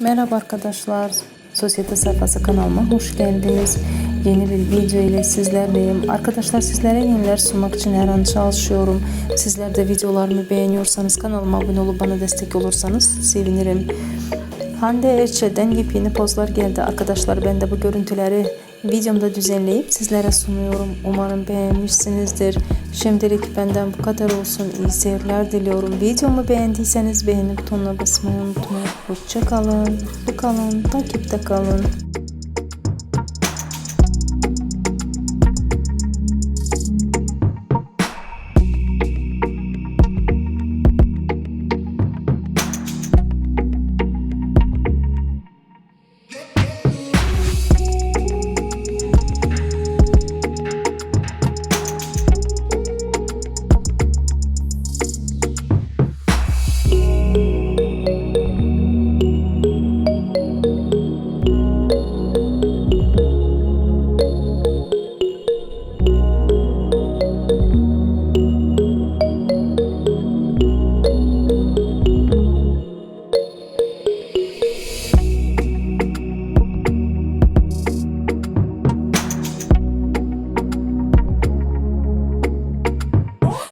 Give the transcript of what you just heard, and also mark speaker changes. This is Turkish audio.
Speaker 1: Merhaba arkadaşlar. Sosyete sayfası kanalıma hoş geldiniz. Yeni bir video ile sizlerleyim. Arkadaşlar sizlere yeniler sunmak için her an çalışıyorum. Sizler de videolarımı beğeniyorsanız kanalıma abone olup bana destek olursanız sevinirim. Hande Erçel'den yepyeni pozlar geldi. Arkadaşlar ben de bu görüntüleri videomda düzenleyip sizlere sunuyorum. Umarım beğenmişsinizdir. Şimdilik benden bu kadar olsun. İyi seyirler diliyorum. Videomu beğendiyseniz beğeni butonuna basmayı unutmayın. Hoşça kalın. Mutlu kalın. Takipte kalın. Thank you.